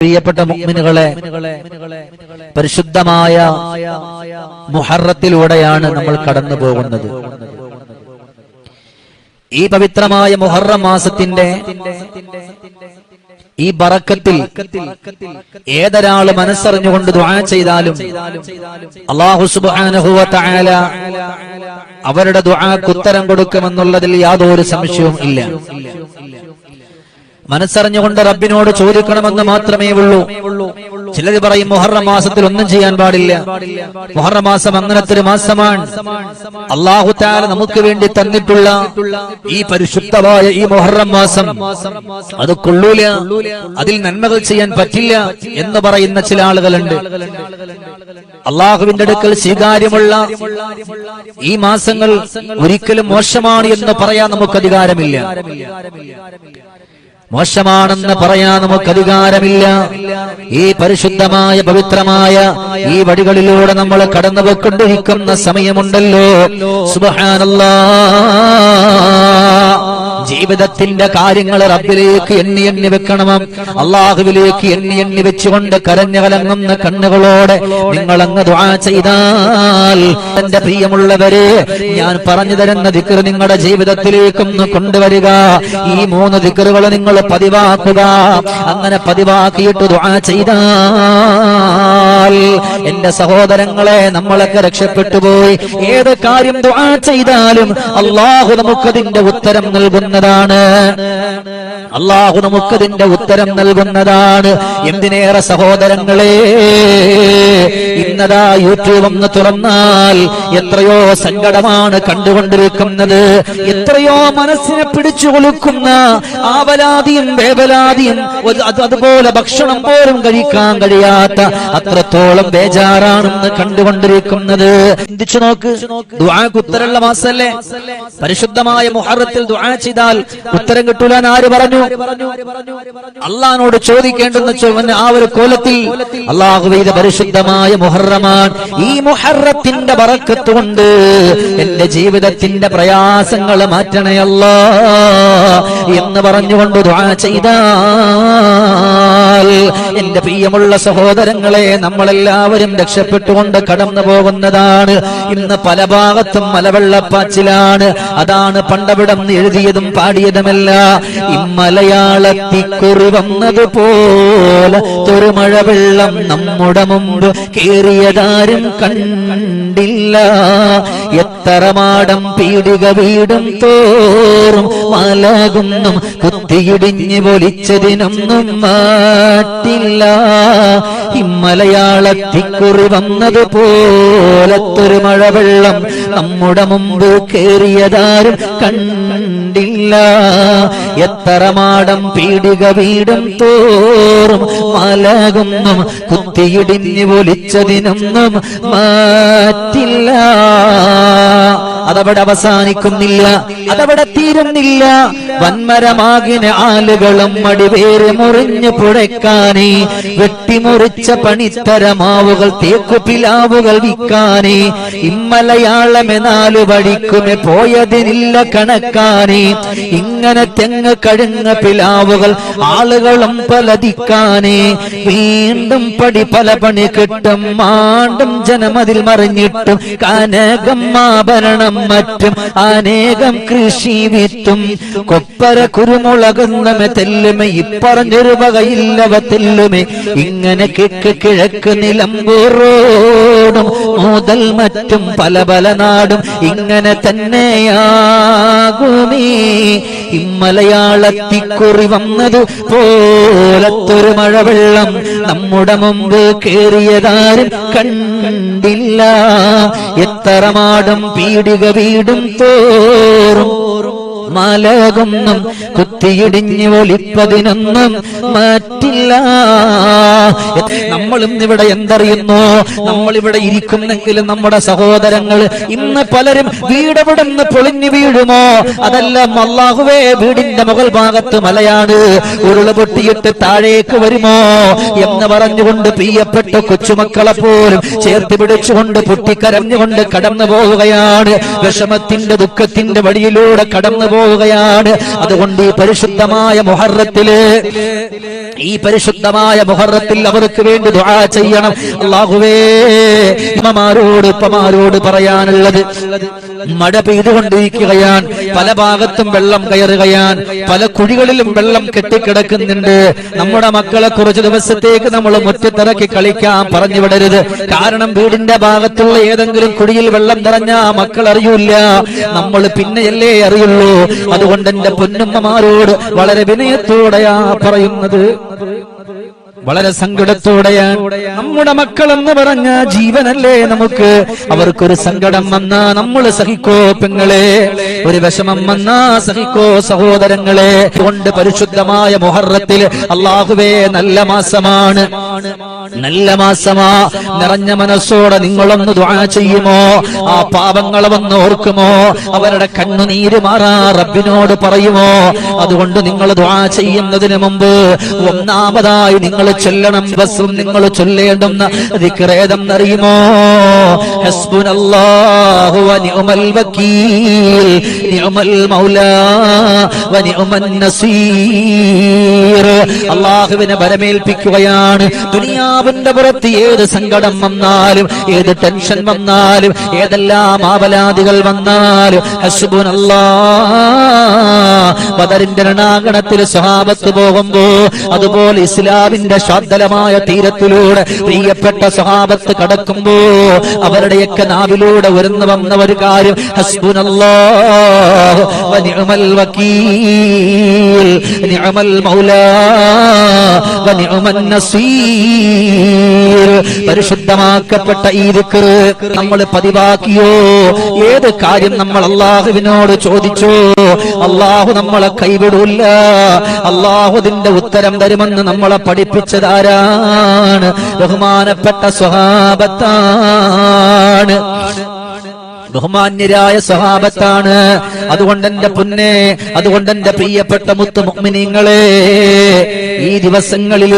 പ്രിയപ്പെട്ട മുഗ്മിനുകളെ പരിശുദ്ധമായ മുഹറത്തിലൂടെയാണ് നമ്മൾ കടന്നു പോകുന്നത് ഈ പവിത്രമായ മുഹറം മാസത്തിന്റെ ഈ ബറക്കത്തിൽ ഏതൊരാൾ മനസ്സറിഞ്ഞുകൊണ്ട് ദുആ ചെയ്താലും അള്ളാഹു സുബ്ഹാനഹു വ തആല അവരുടെ ദുആക്ക് ഉത്തരം കൊടുക്കുമെന്നുള്ളതിൽ യാതൊരു സംശയവും ഇല്ല. മനസ്സറിഞ്ഞുകൊണ്ട് റബ്ബിനോട് ചോദിക്കണമെന്ന് മാത്രമേ ഉള്ളൂ. ചിലർ പറയും മുഹറം മാസത്തിൽ ഒന്നും ചെയ്യാൻ പാടില്ല. മുഹറം മാസം അങ്ങനത്തെ ഒരു മാസമാണ്. അള്ളാഹു താല നമുക്ക് വേണ്ടി തന്നിട്ടുള്ള ഈ പരിശുദ്ധമായ ഈ മുഹറം മാസം അത് കൊള്ളൂല. അതിൽ നന്മകൾ ചെയ്യാൻ പറ്റില്ല എന്ന് പറയുന്ന ചില ആളുകളുണ്ട്. അള്ളാഹുവിന്റെ അടുക്കൽ സ്വീകാര്യമുള്ള ഈ മാസങ്ങൾ ഒരിക്കലും മോശമാണ് എന്ന് പറയാൻ നമുക്ക് അധികാരമില്ല. മോശമാണെന്ന് പറയാൻ നമുക്ക് അധികാരമില്ല ഈ പരിശുദ്ധമായ പവിത്രമായ ഈ വഴികളിലൂടെ നമ്മൾ കടന്നു പോയിക്കൊണ്ടിരിക്കുന്ന സമയമുണ്ടല്ലോ. സുബഹാനല്ലാ. ജീവിതത്തിന്റെ കാര്യങ്ങൾ റബ്ബിലേക്ക് എണ്ണി എണ്ണി വെക്കണം അള്ളാഹുവിലേക്ക് എണ്ണി എണ്ണി വെച്ചുകൊണ്ട് കരഞ്ഞു കലങ്ങുന്ന കണ്ണുകളോടെ നിങ്ങൾ അങ്ങ് ചെയ്താൽ എന്റെ പ്രിയമുള്ളവരെ ഞാൻ പറഞ്ഞു തരുന്ന ദിക്കർ നിങ്ങളുടെ ജീവിതത്തിലേക്കൊന്ന് കൊണ്ടുവരിക. ഈ മൂന്ന് ദിക്കറുകൾ നിങ്ങൾ പതിവാക്കുക. അങ്ങനെ പതിവാക്കിയിട്ട് ചെയ്താൽ എന്റെ സഹോദരങ്ങളെ നമ്മളൊക്കെ രക്ഷപ്പെട്ടു പോയി. ഏത് കാര്യം ദുആ ചെയ്താലും അള്ളാഹു നമുക്കതിന്റെ ഉത്തരം നൽകുന്നതാണ്. അള്ളാഹു നമുക്കതിന്റെ ഉത്തരം നൽകുന്നതാണ്. എന്തിനേറെ സഹോദരങ്ങളെ ഇന്നതാ യൂട്യൂബ് ഒന്ന് തുറന്നാൽ എത്രയോ സങ്കടമാണ് കണ്ടുകൊണ്ടിരിക്കുന്നത്. എത്രയോ മനസ്സിനെ പിടിച്ചു കൊളുക്കുന്ന ആവലാതിയും വേവലാതിയും അതുപോലെ ഭക്ഷണം പോലും കഴിക്കാൻ കഴിയാത്ത അത്രത്തോളം ബേജാറാണെന്ന് കണ്ടുകൊണ്ടിരിക്കുന്നത്. ചിന്തിച്ചു നോക്ക്. ദുആക്ക് മാസല്ലേ പരിശുദ്ധമായ മുഹറത്തിൽ ദുആ ചെയ്താൽ ഉത്തരം കിട്ടൂല ആര് പറഞ്ഞു? അള്ളഹാനോട് ചോദിക്കേണ്ടെന്ന് വെച്ചാൽ ആ ഒരു കോലത്തിൽ പരിശുദ്ധമായ മുഹറമാണ്. ഈ മുഹറത്തിന്റെ പറക്കത്ത് കൊണ്ട് എന്റെ ജീവിതത്തിന്റെ പ്രയാസങ്ങൾ മാറ്റണയല്ല എന്ന് പറഞ്ഞുകൊണ്ട് ദുആ ചെയ്താൽ എന്റെ പ്രിയമുള്ള സഹോദരങ്ങളെ നമ്മളെല്ലാവരും രക്ഷപ്പെട്ടുകൊണ്ട് കടന്നു പോകുന്നതാണ്. ഇന്ന് പല ഭാഗത്തും മലവെള്ളപ്പാച്ചിലാണ്. അതാണ് പണ്ടവിടം എഴുതിയതും പാടിയതുമല്ല. ഇമ്മലയാളത്തിക്കുറി വന്നതുപോലെ തൊരുമഴ വെള്ളം നമ്മുടെ മുമ്പ് കേറിയതാരും കണ്ടില്ല. എത്ര മാടം പീടിക വീടും തോറും മലകുന്നും കുത്തിയിടിഞ്ഞ് പൊലിച്ചതിനൊന്നും മാറ്റില്ല. ഇമ്മലയാളത്തിക്കുറി വന്നതുപോലത്തൊരു മഴവെള്ളം നമ്മുടെ മുമ്പ് കേറിയതാരും കണ്ടില്ല. എത്ര മാടം പീടിക വീടും തോറും മലകുന്നും കുത്തിയിടിഞ്ഞു പൊലിച്ചതിനൊന്നും മാറ്റില്ല. അതവിടെ അവസാനിക്കുന്നില്ല അതവിടെ തീരുന്നില്ല. വന്മരമാകിന് ആലുകളും അടിവേര് മുറിഞ്ഞു പുഴയ്ക്കാനേ വെട്ടിമുറിച്ച പണിത്തരമാവുകൾ തേക്കുപിലാവുകൾ വിൽക്കാനേ ഇമ്മലയാളമെ നാലു വഴിക്കുമെ പോയതിനില്ല കണക്കാനേ. ഇങ്ങനെ തെങ്ങ് കഴുങ്ങ പിലാവുകൾ ആളുകളും പലതിക്കാനേ. വീണ്ടും പടി പല പണി കിട്ടും മാണ്ടും ജനമതിൽ മറിഞ്ഞിട്ടും കനകം ആഭരണം മറ്റും അനേകം കൃഷി വിത്തും കൊപ്പര കുരുമുളകുന്നമ തെല്ലുമേ ഇപ്പറഞ്ഞൊരു വകയില്ലവ തെല്ലുമേ. ഇങ്ങനെ കിഴക്ക് കിഴക്ക് നിലമ്പൂറോടും മുതൽ മറ്റും പല പല നാടും ഇങ്ങനെ തന്നെയാകുമേ. ഇമ്മലയാളത്തിക്കുറി വന്നത് പോലത്തൊരു മഴവെള്ളം നമ്മുടെ മുമ്പ് കേറിയതാരും കണ്ടില്ല. എത്ര മാടും പീടിക വീടും തോറും മലകുന്നും കുത്തിയിടിഞ്ഞു ഒളിപ്പതിനൊന്നും മാറ്റില്ല. നമ്മൾ ഇവിടെ എന്തറിയുന്നു? നമ്മൾ ഇവിടെ ഇരിക്കുന്നെങ്കിലും നമ്മുടെ സഹോദരങ്ങൾ ഇന്ന് പലരും വീടവിടെ നിന്ന് പൊളിഞ്ഞു വീഴുമോ? അതല്ല അള്ളാഹുവേ വീടിന്റെ മുകൾ ഭാഗത്ത് മലയാണ്. ഉരുള പൊട്ടിയിട്ട് താഴേക്ക് വരുമോ? എന്ന് പറഞ്ഞുകൊണ്ട് പ്രിയപ്പെട്ട കൊച്ചുമക്കളെ പോലും ചേർത്ത് പിടിച്ചുകൊണ്ട് പൊട്ടിക്കരഞ്ഞുകൊണ്ട് കടന്നു പോവുകയാണ്. വിഷമത്തിന്റെ ദുഃഖത്തിന്റെ വഴിയിലൂടെ കടന്നു പോവുകയാണ്. അതുകൊണ്ട് ഈ പരിശുദ്ധമായ മുഹറത്തിൽ ഈ പരിശുദ്ധമായ മുഹറത്തിൽ അവർക്ക് വേണ്ടി ദുആ ചെയ്യണം. അള്ളാഹുവേ ഇമ്മമാരോട് ഉപ്പമാരോട് പറയാനുള്ളത് മഴ പെയ്തുകൊണ്ടിരിക്കുകയാണ്. പല ഭാഗത്തും വെള്ളം കയറുകയാണ്. പല കുഴികളിലും വെള്ളം കെട്ടിക്കിടക്കുന്നുണ്ട്. നമ്മുടെ മക്കളെ കുറച്ച് ദിവസത്തേക്ക് നമ്മൾ മുറ്റത്തിറക്കി കളിക്കാൻ പറഞ്ഞു വിടരുത്. കാരണം വീടിന്റെ ഭാഗത്തുള്ള ഏതെങ്കിലും കുഴിയിൽ വെള്ളം നിറഞ്ഞാ മക്കൾ അറിയൂല നമ്മൾ പിന്നെയല്ലേ അറിയുള്ളൂ. അതുകൊണ്ട് എന്റെ പൊന്നമ്മമാരോട് വളരെ വിനയത്തോടെയാ പറയുന്നത്. വളരെ സങ്കടത്തോടെയാണ് നമ്മുടെ മക്കൾ എന്ന് പറഞ്ഞ ജീവനല്ലേ നമുക്ക്? അവർക്കൊരു സങ്കടം വന്നാ നമ്മൾ സഹിക്കോ പെങ്ങളെ? ഒരു വിഷമം വന്നാ സഹിക്കോ സഹോദരങ്ങളെ? കൊണ്ട് പരിശുദ്ധമായ മുഹറത്തിൽ അള്ളാഹുവേ നല്ല മാസമാണ്. നല്ല മാസമാ. നിറഞ്ഞ മനസ്സോടെ നിങ്ങളൊന്ന് ദ്വാ ചെയ്യുമോ? ആ പാപങ്ങളെ വന്ന് ഓർക്കുമോ? അവരുടെ കണ്ണുനീര് മാറാ റബ്ബിനോട് പറയുമോ? അതുകൊണ്ട് നിങ്ങൾ ദ്വാ ചെയ്യുന്നതിന് മുമ്പ് ഒന്നാമതായി നിങ്ങൾ ചൊല്ലണം ബസ്സും നിങ്ങൾ ചൊല്ലേണ്ടുന്ന ദിക്റേതെന്നറിയുമോ വ നിഅമൽ വക്കീൽ നിഉമൽ മൗലാ നസീർ. അല്ലാഹുവിനെ ബലമേൽപ്പിക്കുകയാണ് ദുനിയാവിന്റെ പുറത്ത് ഏത് സങ്കടം വന്നാലും ഏത് ടെൻഷൻ വന്നാലും ഏതെല്ലാം ആവലാദികൾ വന്നാലും ഹസ്ബുനല്ലാ ബദറിന്റെ രണാങ്കണത്തിൽ സ്വഹാബത്ത് പോകുമ്പോ അതുപോലെ ഇസ്ലാമിന്റെ ശാന്തലമായ തീരത്തിലൂടെ പ്രിയപ്പെട്ട സഹാബത്ത് കടക്കുമ്പോ അവരുടെയൊക്കെ നാവിലൂടെ ഉയർന്നു വന്ന ഒരു കാര്യം പരിശുദ്ധമാക്കപ്പെട്ട ഈ ദിക്ർ നമ്മൾ പതിവാക്കിയോ? ഏത് കാര്യം നമ്മൾ അള്ളാഹുവിനോട് ചോദിച്ചോ? അള്ളാഹു നമ്മളെ കൈവിടൂല്ല അള്ളാഹുദിന്റെ ഉത്തരം തരുമെന്ന് നമ്മളെ പഠിപ്പിച്ചതാരാണ് ബഹുമാനപ്പെട്ട സ്വഹാബത്താണ് ബഹുമാന്യരായ സ്വഭാവത്താണ് അതുകൊണ്ട് എന്റെ പൊന്നെ അതുകൊണ്ട് എന്റെ പ്രിയപ്പെട്ട മുത്തു മുഗ്മിനിങ്ങളെ ഈ ദിവസങ്ങളിൽ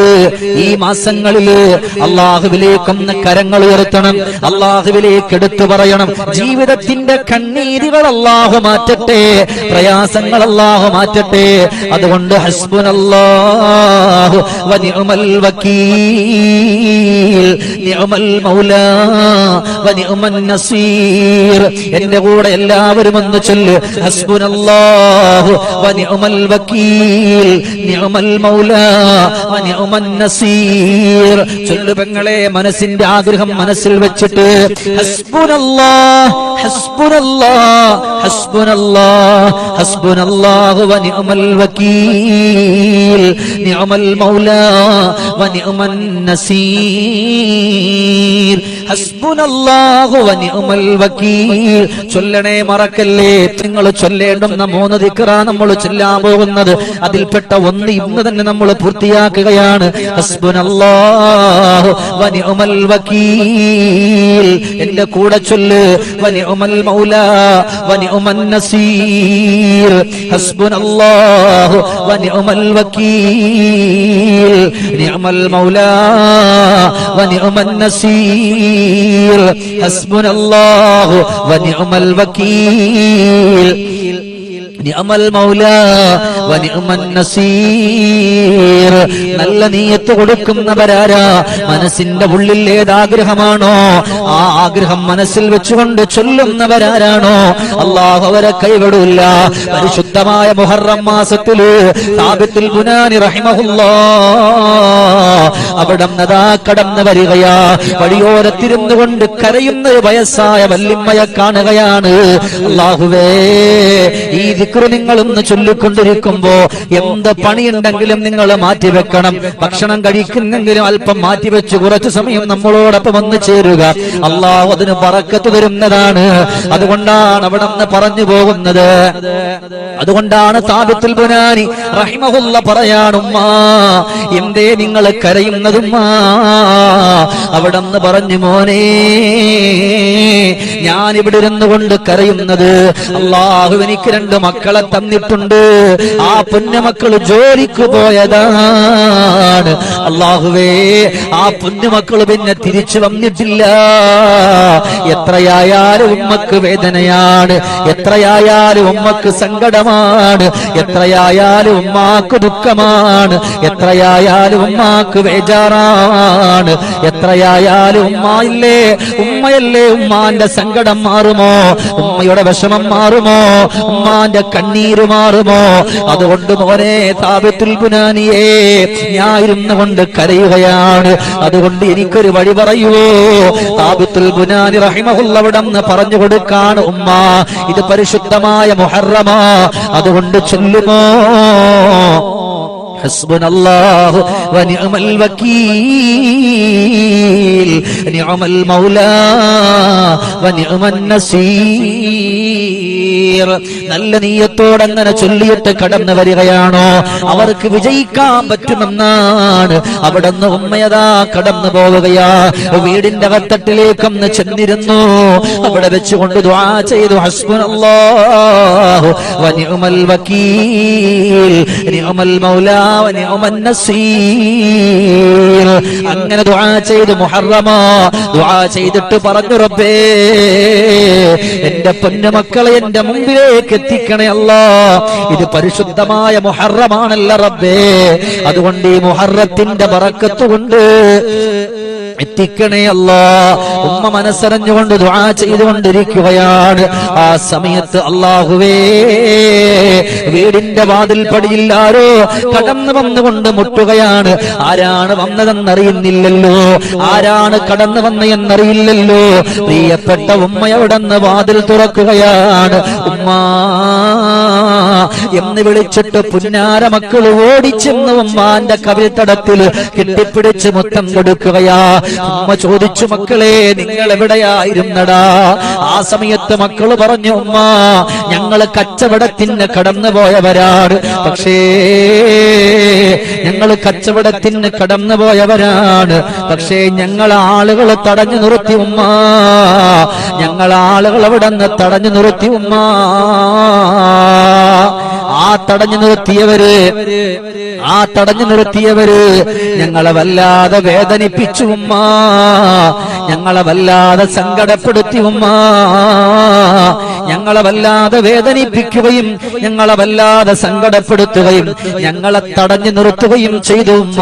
ഈ മാസങ്ങളിൽ അള്ളാഹുവിലേക്കൊന്ന് കരങ്ങൾ ഉയർത്തണം അള്ളാഹുവിലേക്ക് എടുത്തു പറയണം. ജീവിതത്തിന്റെ കണ്ണീരുകൾ അള്ളാഹു മാറ്റട്ടെ പ്രയാസങ്ങൾ അള്ളാഹു മാറ്റട്ടെ. അതുകൊണ്ട് ഹസ്ബുനല്ലാഹു മൗലാ നസീർ. എന്റെ കൂടെ എല്ലാവരും ഒന്ന് ചൊല്ല്. ഹസ്ബുനല്ലാഹു മൗലാ പെങ്ങളെ മനസ്സിന്റെ ആഗ്രഹം മനസ്സിൽ വെച്ചിട്ട്. ഹസ്ബുനല്ലാഹ് മൗലാ ചൊല്ലണേ മറക്കല്ലേ? നിങ്ങൾ ചൊല്ലേണ്ടുന്ന മൂന്ന് ദിക്റ നമ്മൾ ചൊല്ലാൻ പോകുന്നത്. അതിൽപ്പെട്ട ഒന്ന് ഇന്ന് തന്നെ നമ്മൾ പൂർത്തിയാക്കുകയാണ്. എന്റെ കൂടെ ചൊല്ല്. വ നിഅമൽ മൗലാ വ നിഅമൻ നസീർ. ഹസ്ബുനല്ലാഹു വ നിഅമൽ വക്കീൽ. നിഅമൽ മൗലാ വ നിഅമൻ നസീർ ഹസ്ബുനല്ലാഹു വ നിഅമൽ വക്കീൽ. നല്ല നീയത്ത് കൊടുക്കുന്നവരാരാ? മനസ്സിന്റെ ഉള്ളിൽ ഏതാഗ്രഹമാണോ? ആ ആഗ്രഹം മനസ്സിൽ വെച്ചുകൊണ്ട് ചൊല്ലുന്നവരാരാണോ? അള്ളാഹു അവരെ കൈവിടില്ല. പരിശുദ്ധമായ മുഹറം മാസത്തിൽ താപത്തിൽ ഗുനാനി റഹിമഹുല്ലോ. അവിടെ നദാ കടന്നു വരികയാ. വഴിയോരത്തിരുന്നു കൊണ്ട് കരയുന്ന വയസ്സായ വല്യമ്മയെ കാണുകയാണ്. അള്ളാഹുവേ ഈ ദിക്റ് നിങ്ങൾ ഇന്ന് ചൊല്ലിക്കൊണ്ടിരിക്കുമ്പോ എന്ത് പണിയുണ്ടെങ്കിലും നിങ്ങൾ മാറ്റിവെക്കണം. ഭക്ഷണം കഴിക്കുന്നെങ്കിലും അല്പം മാറ്റിവെച്ച് കുറച്ചു സമയം നമ്മളോടൊപ്പം വന്ന് ചേരുക. അള്ളാഹു അതിന് പറക്കത്ത് തരുന്നതാണ്. അതുകൊണ്ടാണ് അവിടെ നിന്ന് പറഞ്ഞു പോകുന്നത്. അതുകൊണ്ടാണ് താപത്തിൽ ബുനാനി റഹിമഹുള്ള പറയാണുമ്മാ എന്തേ നിങ്ങൾ കരയുന്നതുമ്മാ? അവിടെ നിന്ന് പറഞ്ഞു മോനെ ഞാൻ ഇവിടെ ഇരുന്നു കൊണ്ട് കരയുന്നത് അള്ളാഹു എനിക്ക് രണ്ട് മക്കളെ തന്നിട്ടുണ്ട്. ആ പുണ്യമക്കൾ ജോലിക്ക് പോയതാണ്. അള്ളാഹുവേ ആ പുണ്യമക്കൾ പിന്നെ തിരിച്ചു വന്നിട്ടില്ല. എത്രയായാലും ഉമ്മക്ക് വേദനയാണ്. എത്രയായാലും ഉമ്മക്ക് സങ്കടമാണ്. എത്രയായാലും ഉമ്മാക്ക് ദുഃഖമാണ്. എത്രയായാലും ഉമ്മാക്ക് വേജാറാണ് എത്രയായാലും ഉമ്മയില്ലേ ഉമ്മയല്ലേ ഉമ്മാന്റെ സങ്കടം മാറുമോ? ഉമ്മയുടെ വിഷമം മാറുമോ? ഉമ്മാന്റെ കണ്ണീര് മാറുമോ അതുകൊണ്ട് മോനെ താപത്തുൽ ബുനാനിയേ ഞാൻ ഇരുന്നു കൊണ്ട് കരയുകയാണ് അതുകൊണ്ട് എനിക്കൊരു വഴി പറയുവോ താബത്തുൽ ബുനാനി റഹിമഹുള്ളവിടെന്ന് പറഞ്ഞു കൊടുക്കാണ് ഉമ്മ ഇത് പരിശുദ്ധമായ മുഹറമാ അതുകൊണ്ട് ചൊല്ലുമോ حسبنا الله ونعم الوكيل نعم المولى ونعم النصير നല്ല നീയത്തോടെ അങ്ങനെ ചൊല്ലിയിട്ട് കടന്നു വരികയാണോ? അവർക്ക് വിജയിക്കാൻ പറ്റുമെന്നാണ്. അവിടെ നിന്ന് ഉമ്മയതാ കടന്നു പോവുകയാ. വീടിന്റെ അകത്തട്ടിലേക്കൊന്ന് ചെന്നിരുന്നു. അവിടെ വെച്ചുകൊണ്ട് ചെയ്തു. അങ്ങനെ ദുആ ചെയ്ത് മുഹറമ. ദുആ ചെയ്തിട്ട് പറഞ്ഞു റബ്ബേ എന്റെ പൊന്നുമക്കളെ എന്റെ മുമ്പിലേക്ക് എത്തിക്കണേ അല്ല. ഇത് പരിശുദ്ധമായ മുഹറമാണല്ല റബ്ബേ. അതുകൊണ്ട് ഈ മുഹറത്തിന്റെ ബറക്കത്ത് കൊണ്ട് എത്തിക്കണേ അല്ല. ഉമ്മ മനസ്സറിഞ്ഞുകൊണ്ട് ദുആ ചെയ്തുകൊണ്ടിരിക്കുകയാണ്. ആ സമയത്ത് അള്ളാഹുവേ വീടിന്റെ വാതിൽ പടിയില്ലാരോ കടന്നു വന്നുകൊണ്ട് മുട്ടുകയാണ്. ആരാണ് വന്നതെന്നറിയുന്നില്ലല്ലോ. ആരാണ് കടന്നു വന്ന എന്നറിയില്ലല്ലോ പ്രിയപ്പെട്ട ഉമ്മയവിടെന്ന് വാതിൽ തുറക്കുകയാണ്. ഉമ്മ എന്ന് വിളിച്ചിട്ട് പുന്നാര മക്കൾ ഓടിച്ചെന്ന് ഉമ്മാന്റെ കവിതടത്തിൽ കെട്ടിപ്പിടിച്ച് മുത്തം കൊടുക്കുകയാ. ഉമ്മ ചോദിച്ചു മക്കളെ നിങ്ങൾ എവിടെയായിരുന്നടാ ആ സമയത്ത് മക്കൾ പറഞ്ഞു ഉമ്മ ഞങ്ങൾ കച്ചവടത്തിന് കടന്നു പോയവരാണ് പക്ഷേ ഞങ്ങൾ കച്ചവടത്തിന് കടന്നു പോയവരാണ് പക്ഷേ ഞങ്ങൾ ആളുകൾ തടഞ്ഞു നിർത്തി ഉമ്മ. ഞങ്ങൾ ആളുകൾ അവിടെ നിന്ന് തടഞ്ഞു നിർത്തി ഉമ്മ. തടഞ്ഞു നിർത്തിയവര്. ആ തടഞ്ഞു നിർത്തിയവര് ഞങ്ങളെ വല്ലാതെ വേദനിപ്പിച്ചു ഉമ്മ. ഞങ്ങളെ വല്ലാതെ സങ്കടപ്പെടുത്തി ഉമ്മ. ഞങ്ങളെ വല്ലാതെ വേദനിപ്പിക്കുകയും ഞങ്ങളെ വല്ലാതെ സങ്കടപ്പെടുത്തുകയും ഞങ്ങളെ തടഞ്ഞു നിർത്തുകയും ചെയ്തു ഉമ്മ.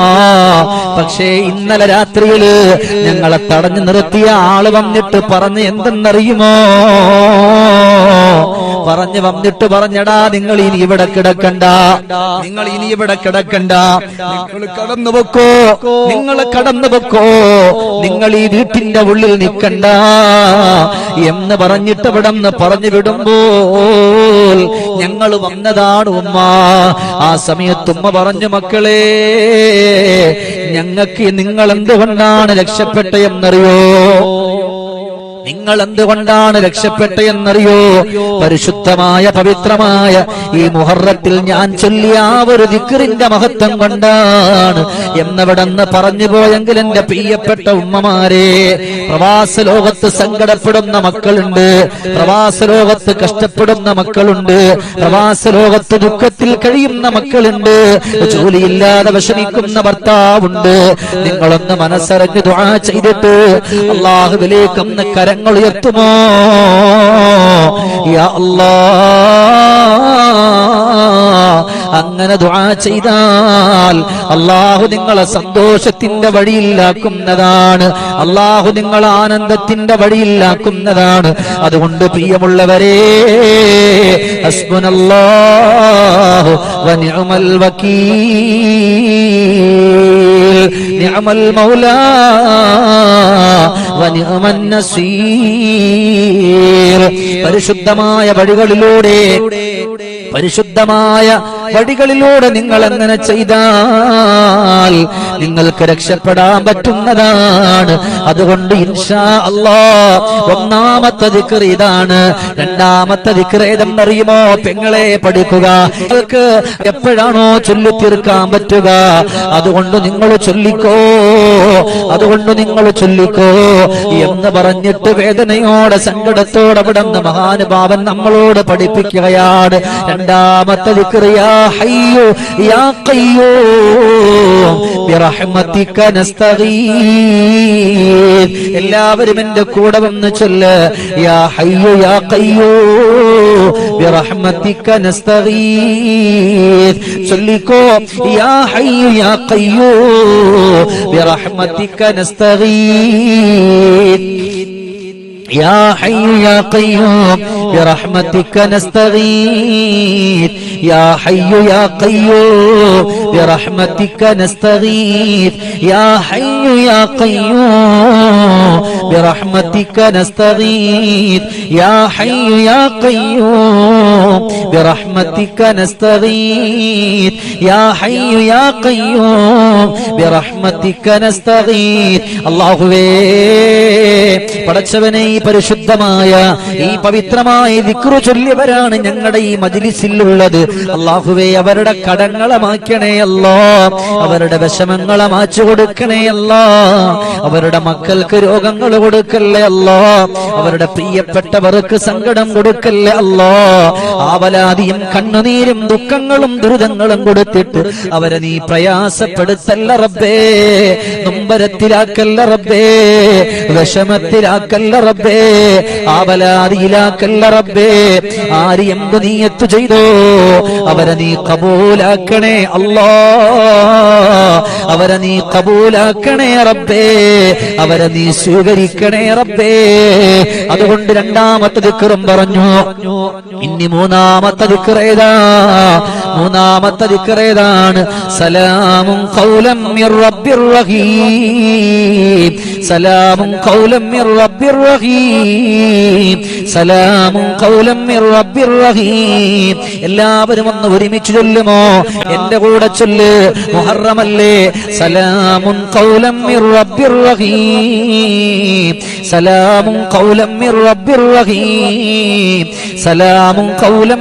പക്ഷേ ഇന്നലെ രാത്രിയിൽ ഞങ്ങളെ തടഞ്ഞു നിർത്തിയ ആൾ വന്നിട്ട് പറഞ്ഞ് എന്തെന്നറിയുമോ? പറഞ്ഞു വന്നിട്ട് പറഞ്ഞടാ നിങ്ങൾ ഇനി ഇവിടെ കിടക്കണ്ട. നിങ്ങൾ ഇനി ഇവിടെ കിടക്കണ്ട. നിങ്ങൾ കടന്നു വെക്കോ നിങ്ങൾ കടന്നു വെക്കോ നിങ്ങൾ ഈ വീട്ടിന്റെ ഉള്ളിൽ നിൽക്കണ്ട. എന്ന് പറഞ്ഞിട്ട് ഇവിടെ നിന്ന് പറഞ്ഞു വിടുമ്പോൾ ഞങ്ങൾ വന്നതാണ് ഉമ്മ. ആ സമയത്ത് ഉമ്മ പറഞ്ഞു മക്കളെ ഞങ്ങൾക്ക് നിങ്ങൾ എന്തുകൊണ്ടാണ് രക്ഷപ്പെട്ട എന്നറിയോ നിങ്ങൾ എന്തുകൊണ്ടാണ് രക്ഷപ്പെട്ട എന്നറിയോ പരിശുദ്ധമായ പവിത്രമായ ഈ മുഹറത്തിൽ ഞാൻ ചൊല്ലിയ ആ ഒരു ദിക്കറിന്റെ മഹത്വം കൊണ്ടാണ് എന്നവിടെന്ന് പറഞ്ഞു പോയെങ്കിൽ എന്റെ പ്രിയപ്പെട്ട ഉമ്മമാരെ പ്രവാസ ലോകത്ത് സങ്കടപ്പെടുന്ന മക്കളുണ്ട് പ്രവാസ ലോകത്ത് കഷ്ടപ്പെടുന്ന മക്കളുണ്ട് പ്രവാസ ലോകത്ത് ദുഃഖത്തിൽ കഴിയുന്ന മക്കളുണ്ട് ജോലിയില്ലാതെ വിഷമിക്കുന്ന ഭർത്താവുണ്ട്. നിങ്ങളൊന്ന് മനസ്സറിഞ്ഞ് ദുആ ചെയ്തിട്ട് അള്ളാഹുവിലേക്കൊന്ന് കരങ്ങൾ ഉയർത്തുമോ? എത്തുമോ അങ്ങനെ ദുആ ചെയ്താൽ അള്ളാഹു നിങ്ങളെ സന്തോഷത്തിന്റെ വഴിയിലാക്കുന്നതാണ് അള്ളാഹു നിങ്ങളെ ആനന്ദത്തിന്റെ വഴിയിലാക്കുന്നതാണ് അതുകൊണ്ട് പ്രിയമുള്ളവരെ ഹസ്ബുനല്ലാഹു വനിഅമൽ വകീൽ മൗലാ. പരിശുദ്ധമായ വഴികളിലൂടെ പരിശുദ്ധമായ വഴികളിലൂടെ നിങ്ങൾ അങ്ങനെ ചെയ്താൽ നിങ്ങൾക്ക് രക്ഷപ്പെടാൻ പറ്റുന്നതാണ്. അതുകൊണ്ട് ഇൻഷാ അല്ലാ ഒന്നാമത്തെ ദിക്ർ ഇതാണ്. രണ്ടാമത്തെ ദിക്ർ ഏതെന്നറിയുമോ? പെങ്ങളെ പഠിക്കുക. നിങ്ങൾക്ക് എപ്പോഴാണോ ചൊല്ലി തീർക്കാൻ പറ്റുക? അതുകൊണ്ട് നിങ്ങൾ ചൊല്ലിക്കോ. അതുകൊണ്ട് നിങ്ങൾ ചൊല്ലിക്കോ. എന്ന് പറഞ്ഞിട്ട് വേദനയോടെ സങ്കടത്തോടെ അവിടെ മഹാനുഭാവൻ നമ്മളോട് പഠിപ്പിക്കുകയാണ്. രണ്ടാമത്തെ ഹയ്യോ യാ ബിറഹ്മതിക എല്ലാവരും എന്റെ കൂടെ വന്ന് ചൊല്ല്. യാ ഹയ്യോ യാ ഖയ്യോ ബിറഹ്മതിക ചൊല്ലിക്കോ. യാ ഹയ്യു യാ ബിറഹ്മതിക يا حي يا قيوم برحمتك نستغيث يا حي يا قيوم برحمتك نستغيث يا حي يا قيوم برحمتك نستغيث يا حي يا قيوم برحمتك نستغيث يا حي يا قيوم برحمتك نستغيث الله പടച്ചവനെ ഈ പരിശുദ്ധമായ ഈ പവിത്രമായ വിക്രു ചൊല്ലിയവരാണ് ഞങ്ങളുടെ ഈ മജിലിസിലുള്ളത്. അള്ളാഹുവേ അവരുടെ കടങ്ങളെ മാക്കണേ അല്ലോ. അവരുടെ വിഷമങ്ങളെ മാച്ചു കൊടുക്കണേ അല്ലോ. അവരുടെ മക്കൾക്ക് രോഗങ്ങൾ കൊടുക്കല്ലേ അല്ലോ. അവരുടെ പ്രിയപ്പെട്ടവർക്ക് സങ്കടം കൊടുക്കല്ലേ അല്ലോ. ആവലാതിയും കണ്ണുനീരും ദുഃഖങ്ങളും ദുരിതങ്ങളും കൊടുത്തിട്ട് അവരെ നീ പ്രയാസപ്പെടുത്തല്ല റബ്ബേ. നൊമ്പരത്തിലാക്കല്ല റബ്ബേ. വിഷമത്തിലാക്കല്ല റബ്ബേ. ആവലാതിയിലാക്കല്ല റബ്ബേ ആര് എന്ത് നീയത്ത് ചെയ്തോ അവരെ നീ കബൂലാക്കണേ അല്ലാ. അവരെ നീ കബൂലാക്കണേ റബ്ബേ അവരെ നീ സ്വീകരിക്കണേ റബ്ബേ. അതുകൊണ്ട് രണ്ടാമത്തെ ദിക്കറും പറഞ്ഞു ഇനി മൂന്നാമത്തെ ദിക്കറേതാ മൂന്നാമത്തെ ദിക്കറേതാണ് സലാമും കൗലം റബ്ബിർ റഹീം. സലാമും കൗലം റബ്ബിർ റഹീം. എല്ലാവരും ഒന്ന് ഒരുമിച്ച് ചൊല്ലുമോ? എന്റെ കൂടെ ചൊല്ല്. മുഹറമല്ലേ? സലാമുൻ കൗലം സലാമും കൗലം സലാമും കൗലം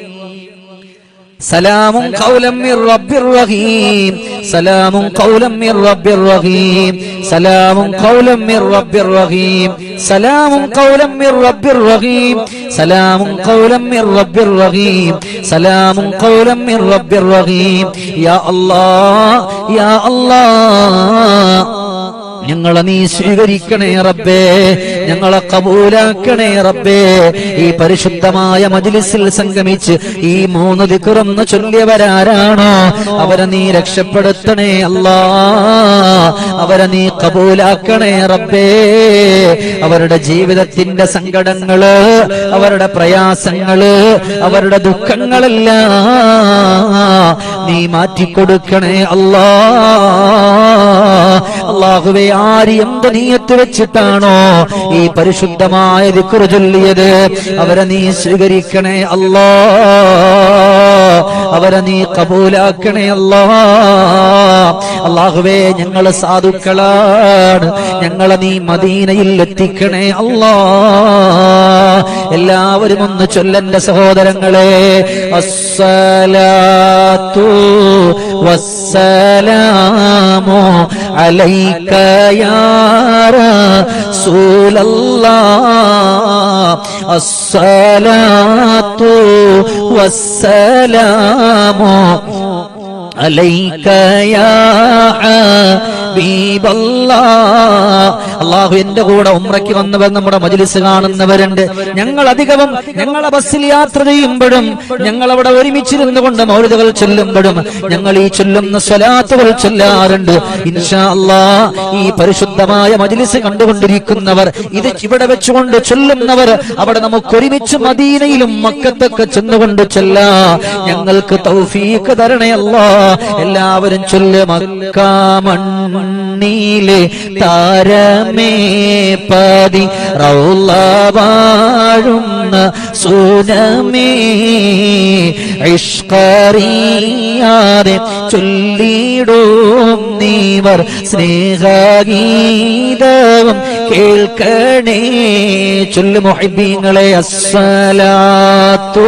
സലാമും ഖൗലം മിർ റബ്ബിർ റഹീം. സലാമും ഖൗലം മിർ റബ്ബിർ റഹീം. സലാമും ഖൗലം മിർ റബ്ബിർ റഹീം. സലാമും ഖൗലം മിർ റബ്ബിർ റഹീം. സലാമും ഖൗലം മിർ റബ്ബിർ റഹീം. സലാമും ഖൗലം മിർ റബ്ബിർ റഹീം. യാ അല്ലാഹ് യാ അല്ലാഹ്. ഞങ്ങളെ നീ സ്വീകരിക്കണേ റബ്ബേ. ഞങ്ങളെ കബൂലാക്കണേ റബ്ബേ. ഈ പരിശുദ്ധമായ മജ്ലിസിൽ സംഗമിച്ച് ഈ മൂന്ന് ദിക്കുറന്ന് ചൊല്ലിയവരാരാണോ? അവരെ നീ രക്ഷപ്പെടുത്തണേ അല്ലാ. അവരെ നീ കബൂലാക്കണേ റബ്ബേ. അവരുടെ ജീവിതത്തിന്റെ സങ്കടങ്ങൾ അവരുടെ പ്രയാസങ്ങൾ അവരുടെ ദുഃഖങ്ങളെല്ലാം നീ മാറ്റിക്കൊടുക്കണേ അല്ലാ. അള്ളാഹുവെ ആര് എന്ത് നീയത്ത് വെച്ചിട്ടാണോ ഈ പരിശുദ്ധമായ ദിക്കുറ ചൊല്ലിയത്? അവരെ നീ സ്വീകരിക്കണേ അല്ലാ. അവരെ നീ കബൂലാക്കണേ അല്ലാ. അള്ളാഹുവേ ഞങ്ങൾ സാധുക്കളാണ്. ഞങ്ങളെ നീ മദീനയിൽ എത്തിക്കണേ അല്ലാ. എല്ലാവരും ഒന്ന് ചൊല്ലന്റെ സഹോദരങ്ങളെ. അസ്സലാത്തു വസ്സലാമു അലൈക യാ റസൂലല്ലാഹ്. അസ്സലാത്തു വസ്സലാമു അള്ളാഹു എന്റെ കൂടെ ഉമ്രയ്ക്ക് വന്നവർ നമ്മുടെ മജ്ലിസ് കാണുന്നവരുണ്ട്. ഞങ്ങൾ അധികവും ഞങ്ങളെ ബസ്സിൽ യാത്ര ചെയ്യുമ്പോഴും ഞങ്ങൾ അവിടെ ഒരുമിച്ചിരുന്നു കൊണ്ട് മൗലിതകൾ ചൊല്ലുമ്പോഴും ഞങ്ങൾ ഈ ചൊല്ലുന്ന സ്വലാത്തുകൾ ചൊല്ലാറുണ്ട്. ഇൻഷാ ഈ പരിശുദ്ധമായ മജ്ലിസ് കണ്ടുകൊണ്ടിരിക്കുന്നവർ ഇത് ഇവിടെ വെച്ചുകൊണ്ട് ചൊല്ലുന്നവർ അവിടെ നമുക്ക് ഒരുമിച്ച് മദീനയിലും മക്കത്തൊക്കെ ചെന്നുകൊണ്ട് ചൊല്ലാ. ഞങ്ങൾക്ക് തൗഫീക്ക് തരണേ എല്ലാവരും ചൊല്ല് മക്കാമണ്ണിലെ താരമേ പതി. റൗള വാഴുന്ന സൂനമേ. ഇഷ്കറിയാതെ ചൊല്ലിടും നീവർ സ്നേഹഗീതവും കേൾക്കണേ. ചൊല്ലു മൊഹിബീങ്ങളെ അസ്സലാത്തു.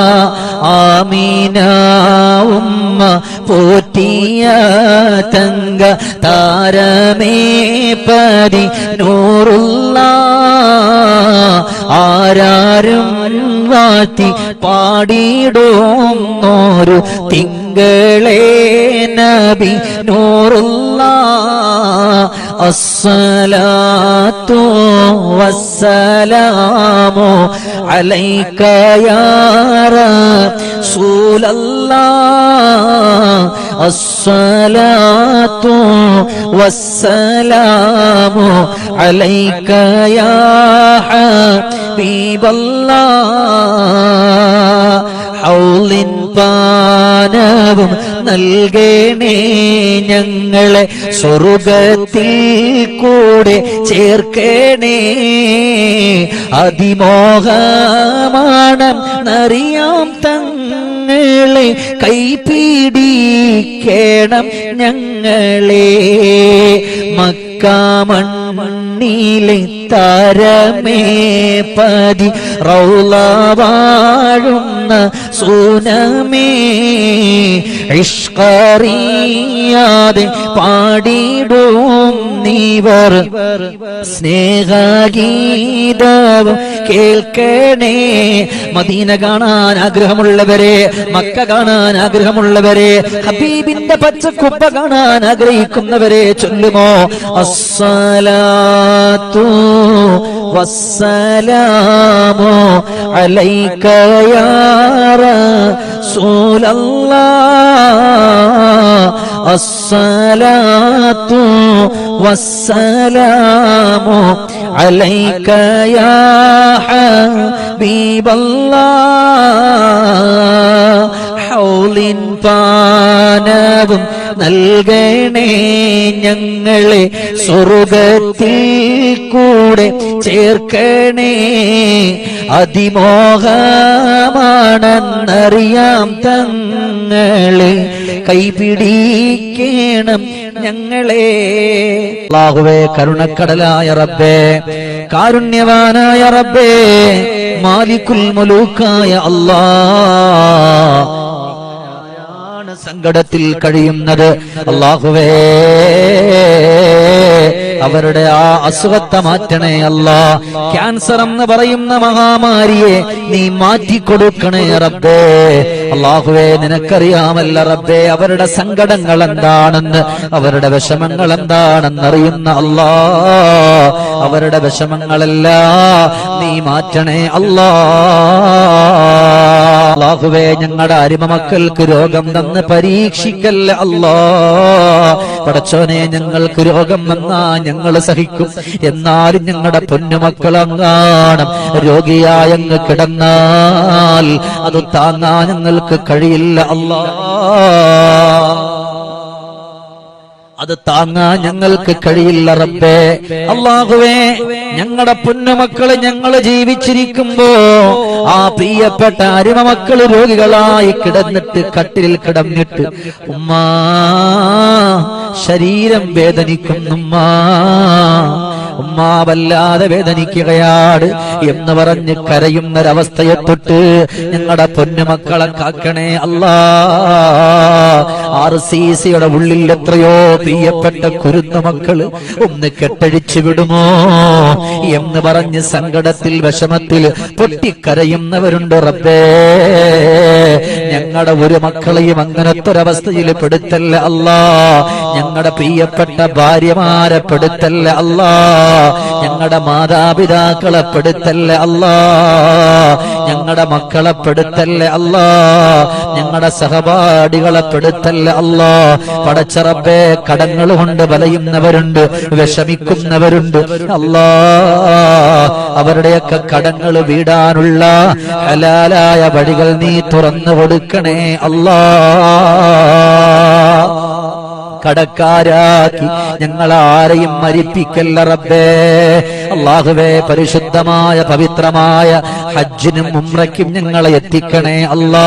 ആമീന ഉമ്മ പോറ്റിയ തങ്ക താരമേ പരി നൂറുള്ള ആരാരും വാഴ്ത്തി പാടിടും ഒരു نبي نور الله الصلاة والسلام عليك يا رسول الله الصلاة والسلام عليك يا حبيب الله حول بانه ഭാവം നൽകേണേ ഞങ്ങളെ സ്വർഗത്തിൽ കൂടെ ചേർക്കണേ. അതിമോഹമാണം നറിയാം തങ്ങളെ കൈപ്പിടിക്കണം ഞങ്ങളെ. മക്കാമൺ മണ്ണിലെ താരമേ പതി റൗള വാഴുന്ന സൂനമേ. ഇഷ്കറിയാതെ പാടിടും നീവർ. സ്നേഹഗീതവും കേൾക്കണേ. മദീന കാണാൻ ആഗ്രഹമുള്ളവരെ മക്ക കാണാൻ ആഗ്രഹമുള്ളവരെ ഹബീബിന്റെ പച്ചക്കുപ്പ കാണാൻ ആഗ്രഹിക്കുന്നവരെ ചൊല്ലുമോ? അസ്സലാത്തു والسلام عليك يا رسول الله. الصلاة والسلام عليك يا حبيب الله. حول പാനവും നൽകണേ ഞങ്ങളെ സ്വർഗത്തിൽ കൂടെ ചേർക്കണേ. അതിമോഹമാണെന്നറിയാം തങ്ങളെ. കൈപിടിക്കണം ഞങ്ങളെ. അല്ലാഹുവേ കരുണക്കടലായ റബ്ബേ കാരുണ്യവാനായ റബ്ബേ മാലിക്കുൽ മുലൂക്കായ ആണ് സങ്കടത്തിൽ കഴിയുന്നത് അള്ളാഹുവേ അവരുടെ ആ അസുഖത്തെ മാറ്റണേ അല്ല. ക്യാൻസർ എന്ന് പറയുന്ന മഹാമാരിയെ നീ മാറ്റിക്കൊടുക്കണേ റബ്ബേ. അള്ളാഹുവേ നിനക്കറിയാമല്ല റബ്ബേ അവരുടെ സങ്കടങ്ങൾ എന്താണെന്ന് അവരുടെ വിഷമങ്ങൾ എന്താണെന്ന് അറിയുന്ന അല്ലാ. അവരുടെ വിഷമങ്ങളെല്ലാം നീ മാറ്റണേ അല്ലാ. അള്ളാഹുവേ ഞങ്ങളുടെ അരിമ മക്കൾക്ക് രോഗം തന്ന് പരീക്ഷിക്കല്ല അല്ലാ പടച്ചോനെ ഞങ്ങൾക്ക് രോഗം വന്നാ ഞങ്ങൾ സഹിക്കും. എന്നാലും ഞങ്ങളുടെ പൊന്നുമക്കൾ അങ്ങാണം രോഗിയായങ്ങ് കിടന്നാൽ അത് താങ്ങാൻ ഞങ്ങൾക്ക് കഴിയില്ല അല്ലാ അത് താങ്ങാൻ ഞങ്ങൾക്ക് കഴിയില്ല റബ്ബേ. അള്ളാഹുവേ ഞങ്ങളുടെ പൊന്നുമക്കൾ ഞങ്ങൾ ജീവിച്ചിരിക്കുമ്പോ ആ പ്രിയപ്പെട്ട അരിമ മക്കൾ രോഗികളായി കിടന്നിട്ട് കട്ടിലിൽ കിടന്നിട്ട് ഉമ്മാ ശരീരം വേദനിക്കുന്നുമ്മാ ഉമ്മ വല്ലാതെ വേദനിക്കുകയാണ് എന്ന് പറഞ്ഞ് കരയുന്നൊരവസ്ഥയെ തൊട്ട് ഞങ്ങളുടെ പൊന്നുമക്കളെ കാക്കണേ അല്ലാ. ആർ സി സിയുടെ ഉള്ളിൽ എത്രയോ പ്രിയപ്പെട്ട കുരുന്ന മക്കൾ ഒന്ന് കെട്ടഴിച്ചു വിടുമോ എന്ന് പറഞ്ഞ് സങ്കടത്തിൽ വിഷമത്തിൽ പൊട്ടിക്കരയുന്നവരുണ്ട് റബ്ബേ. ഞങ്ങളുടെ ഒരു മക്കളെയും അങ്ങനത്തെ ഒരവസ്ഥയിൽ പെടുത്തല്ല അല്ലാ. ഞങ്ങളുടെ പ്രിയപ്പെട്ട ഭാര്യമാരെ പെടുത്തല്ല അല്ലാ. ഞങ്ങളുടെ മാതാപിതാക്കളെ പെടുത്തല്ല അല്ലാ. ഞങ്ങളുടെ മക്കളെ പെടുത്തല്ല അല്ലാ. ഞങ്ങളുടെ സഹപാഠികളെ പെടുത്തല്ല അല്ലാ. പടച്ചറബേ കടങ്ങൾ കൊണ്ട് വലയുന്നവരുണ്ട് വിഷമിക്കുന്നവരുണ്ട് അല്ലാ. അവരുടെയൊക്കെ കടങ്ങൾ വീടാനുള്ള ഹലാലായ വഴികൾ നീ തുറന്നു കൊടുക്കണേ അല്ലാ. കടക്കാരാക്കി ഞങ്ങൾ ആരെയും മരിപ്പിക്കല്ല റബ്ബേ. അള്ളാഹുവേ പരിശുദ്ധമായ പവിത്രമായ ഹജ്ജിനും ഉമ്രയ്ക്കും ഞങ്ങളെ എത്തിക്കണേ അല്ലാ.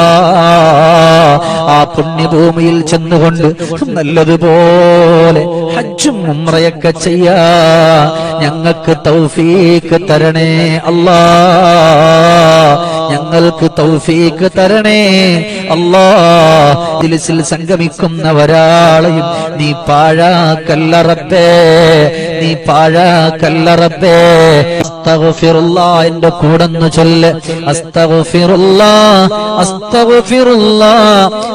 ആ പുണ്യഭൂമിയിൽ ചെന്നുകൊണ്ട് നല്ലതുപോലെ ഹജ്ജും ഉമ്രയൊക്കെ ചെയ്യാ. ഞങ്ങൾക്ക് തൗഫീക്ക് തരണേ അല്ലാ. ഞങ്ങൾക്ക് തൗഫീക്ക് തരണേ. അല്ലാ ദിലസിൽ സംഗമിക്കുന്ന ഒരാളെയും നീ പാഴാക്കല്ലറപ്പേ നീ പാഴാക്കല്ലറപ്പേ അസ്തഗ്ഫിറുല്ലാ എന്റെ കൂടെന്ന് ചൊല്ല. അസ്തഗ്ഫിറുല്ലാ അസ്തഗ്ഫിറുല്ലാ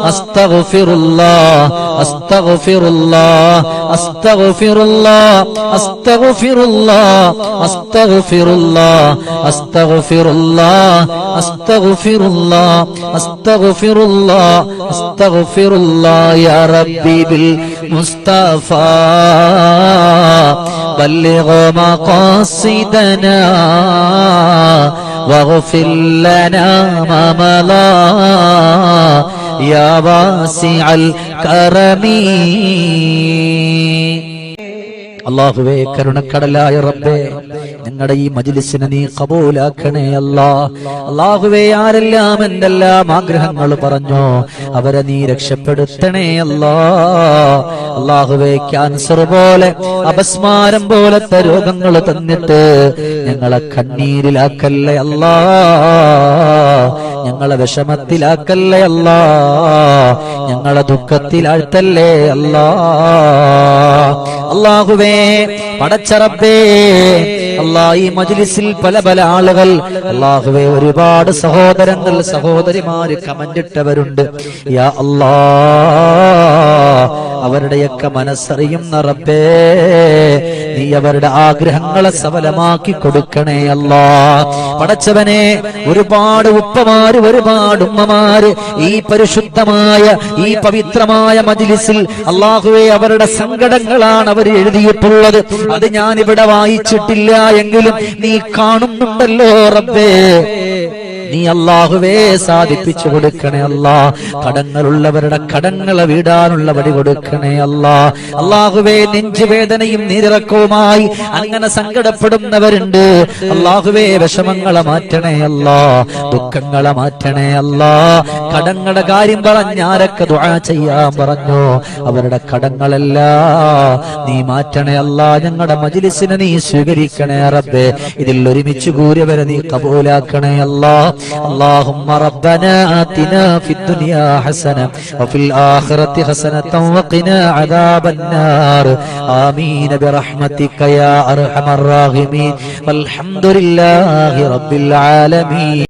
അസ്തഗ്ഫിറുല്ലാ അസ്തഗ്ഫിറുല്ലാ അസ്തഗ്ഫിറുല്ലാ അസ്തഗ്ഫിറുല്ലാ അസ്തഗ്ഫിറുല്ലാ അസ്തഗ്ഫിറുല്ലാ അസ്തഗ്ഫിറുല്ലാ അസ്തഗ്ഫിറുല്ലാ അസ്തഗ്ഫിറുല്ലാ യാ റബ്ബി ബിൽ മുസ്തഫ بلغ مقاصدنا واغفر لنا ما مضى يا واسع الكرم അള്ളാഹുവേ കരുണക്കടലായ റബ്ബേ ഞങ്ങളുടെ ഈ മജിലിസിനെ നീ കബൂലാക്കണേ അല്ലാ. അള്ളാഹുവേ ആരെല്ലാം എന്തെല്ലാം ആഗ്രഹങ്ങൾ പറഞ്ഞോ അവരെ നീ രക്ഷപ്പെടുത്തണേ അല്ലാ. അള്ളാഹുവേ ക്യാൻസർ പോലെ അപസ്മാരം പോലത്തെ രോഗങ്ങൾ തന്നിട്ട് ഞങ്ങളെ കണ്ണീരിലാക്കല്ലേ അല്ലാ. ഞങ്ങളെ വിഷമത്തിലാക്കല്ലേ അല്ല? ഞങ്ങളെ ദുഃഖത്തിലാഴ്ത്തല്ലേ അല്ല? അള്ളാഹുവേ പടച്ചറപ്പേ അല്ലാ ഈ മജ്ലിസിൽ പല പല ആളുകൾ അള്ളാഹുവേ ഒരുപാട് സഹോദരങ്ങൾ സഹോദരിമാര് കമന്റിട്ടവരുണ്ട്. യാ അല്ലാ അവരുടെയൊക്കെ മനസ്സറിയുന്ന റബ്ബേ നീ അവരുടെ ആഗ്രഹങ്ങളെ സഫലമാക്കി കൊടുക്കണേ അല്ലാ. പടച്ചവനെ ഒരുപാട് ഉപ്പമാര് ഒരുപാട് ഉമ്മമാര് ഈ പരിശുദ്ധമായ ഈ പവിത്രമായ മജിലിസിൽ അള്ളാഹുവെ അവരുടെ സങ്കടങ്ങളാണ് അവർ എഴുതിയിട്ടുള്ളത്. അത് ഞാൻ ഇവിടെ വായിച്ചിട്ടില്ല എങ്കിലും നീ കാണുന്നുണ്ടല്ലോ റബ്ബേ. നീ അള്ളാഹുവേ സാധിപ്പിച്ചു കൊടുക്കണേ അല്ലാ. കടങ്ങളുള്ളവരുടെ കടങ്ങളെ വീടാനുള്ള വഴി കൊടുക്കണേ അല്ലാ. അള്ളാഹുവേ നെഞ്ചുവേദനയും നീരിറക്കവുമായി അങ്ങനെ സങ്കടപ്പെടുന്നവരുണ്ട്. അള്ളാഹുവേ വിഷമങ്ങളെ മാറ്റണേ അല്ലാ. ദുഃഖങ്ങളെ മാറ്റണേ അല്ലാ. കടങ്ങളുടെ കാര്യം പറഞ്ഞാരൊക്കെ ദുആ ചെയ്യാൻ പറഞ്ഞു? അവരുടെ കടങ്ങളെല്ലാം. നീ മാറ്റണേ അല്ലാ. ഞങ്ങളുടെ മജിലിസിനെ നീ സ്വീകരിക്കണേ റബ്ബേ. ഇതിൽ ഒരുമിച്ച് കൂടിയവരെ നീ കബൂലാക്കണേ അല്ലാ. اللهم ربنا آتنا في الدنيا حسنة وفي الآخرة حسنة وقنا عذاب النار آمين برحمتك يا أرحم الراحمين والحمد لله رب العالمين